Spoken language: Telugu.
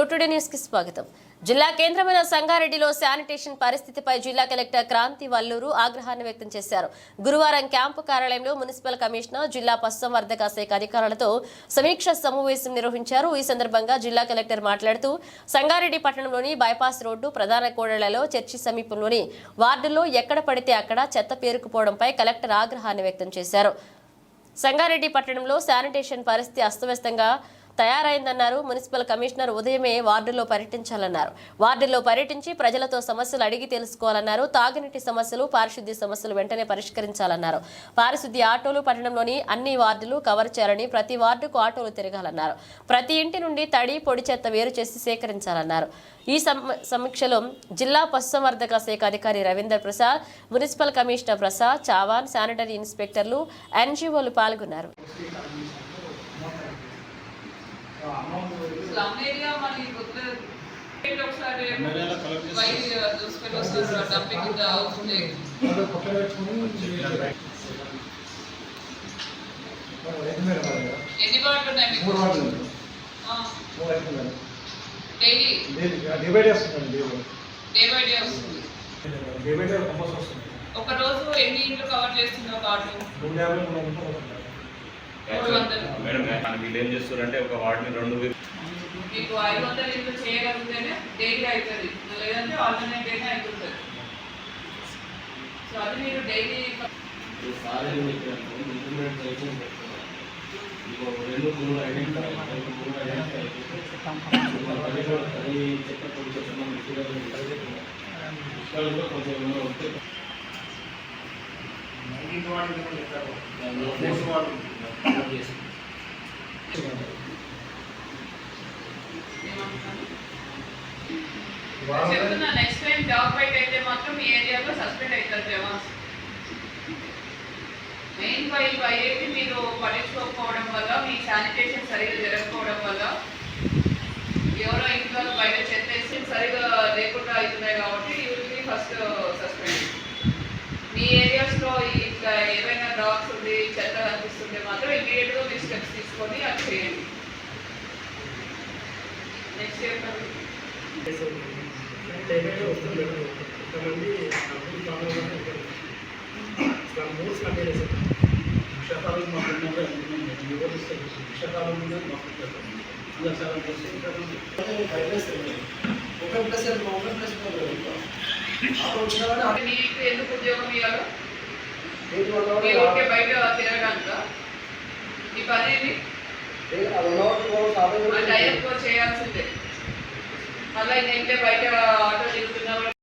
టుడే న్యూస్కి స్వాగతం. జిల్లా కేంద్రమైన సంగారెడ్డిలో శానిటేషన్ పరిస్థితిపై జిల్లా కలెక్టర్ క్రాంతి వల్లూరు ఆగ్రహాన్ని వ్యక్తం చేశారు. గురువారం క్యాంపు కార్యాలయంలో మున్సిపల్ కమిషనర్ జిల్లా పశుసంవర్ధక శాఖ అధికారులతో సమీక్ష సమావేశం నిర్వహించారు. ఈ సందర్భంగా జిల్లా కలెక్టర్ మాట్లాడుతూ సంగారెడ్డి పట్టణంలోని బైపాస్ రోడ్డు ప్రధాన కోడళ్ళలో చర్చి సమీపంలోని వార్డుల్లో ఎక్కడ పడితే అక్కడ చెత్త పేరుకుపోవడంపై కలెక్టర్ ఆగ్రహాన్ని వ్యక్తం చేశారు. సంగారెడ్డి పట్టణంలో శానిటేషన్ పరిస్థితి అస్తవ్యస్తంగా తయారైందన్నారు. మున్సిపల్ కమిషనర్ ఉదయమే వార్డుల్లో పర్యటించాలన్నారు. వార్డుల్లో పర్యటించి ప్రజలతో సమస్యలు అడిగి తెలుసుకోవాలన్నారు. తాగునీటి సమస్యలు పారిశుద్ధ్య సమస్యలు వెంటనే పరిష్కరించాలన్నారు. పారిశుద్ధ్య ఆటోలు పట్టణంలోని అన్ని వార్డులు కవర్ చేయాలని ప్రతి వార్డుకు ఆటోలు తిరగాలన్నారు. ప్రతి ఇంటి నుండి తడి పొడి చెత్త వేరు చేసి సేకరించాలన్నారు. ఈ సమీక్షలో జిల్లా పశుసంవర్ధక శాఖ అధికారి Ravinder Prasad municipal commissioner Prasad Chavan sanitary ఇన్స్పెక్టర్లు ఎన్జీఓలు పాల్గొన్నారు. స్లమ్ ఏరియా మరి కొత్తగా ఏంటి ఒకసారి ఎమ్మెల్యేల collect why those fellows dumping in the house lake ఎన్ని వార్డులు ఉన్నాయి మీకు మూడు వార్డులు ఉంది. ఆ, మూడు అయిపోయింది డైలీ డైలీ డివైడ్ చేస్తున్నాను డైలీ డే బై డే వస్తుంది డివైడ్ కంపల్సరీ వస్తుంది ఒక రోజు ఎన్ని ఇంట్లు కవర్ చేస్తుంది ఒక ఆటో రెండు యాభై మూడు వీళ్ళు ఏం చేస్తారంటే ఒక వార్డుని రెండు మీకు ఐదు వందలు ఇంట్లో చేయగలిగితేనే డైలీ అవుతుంది లేదంటే ఆల్టర్నేట్ అయినా అవుతుంది సో అది మీరు డైలీ రెండు మూడు ఐడెంటిఫై మూడు ఐడెంటిఫై చెత్త మనం కొంచెం వస్తే చెప్తున్నా నెక్స్ట్ టైం జాబ్ బైట్ అయితే మాత్రం మీ ఏరియాలో సస్పెండ్ అవుతారు జవాన్స్ మెయిన్ వై వై అయితే మీరు పట్టించుకోకపోవడం వల్ల మీ శానిటేషన్ సరిగా జరగకపోవడం వల్ల ఎవరో ఇంట్లో బయట చెత్త వేసి సరిగా లేకుండా అవుతున్నాయి కాబట్టి యూజువలీ ఫస్ట్ సస్పెండ్ మీ ఏరియా స్టెప్స్ తీసుకొని అది చేయండి నెక్స్ట్ ఇయర్ ఏదైనా వస్తుంది మేడం కొంతమంది డబ్బులు ప్రాబ్లం ఉంటారు ఇట్లా మూడు స్లమ్ ఏరియాస్ వర్షాకాలం మాకు ఉన్నప్పుడు అనుకున్నాం వివరిస్తారు వర్షాకాలం మీద మాకు ఉంటుంది. అలా చాలా ఒక ప్లస్ ఒక ప్లస్ ఆటో వచ్చినా కానీ ఆటో మీకు ఎందుకు ఉద్యోగం ఇవ్వాలో డైలీ వన్ అవర్ మీ ఊరికే బయట తిరగడానిక మీ పని ఏంటి? చేయాల్సిందే. మళ్ళీ ఇంకే బయట ఆటో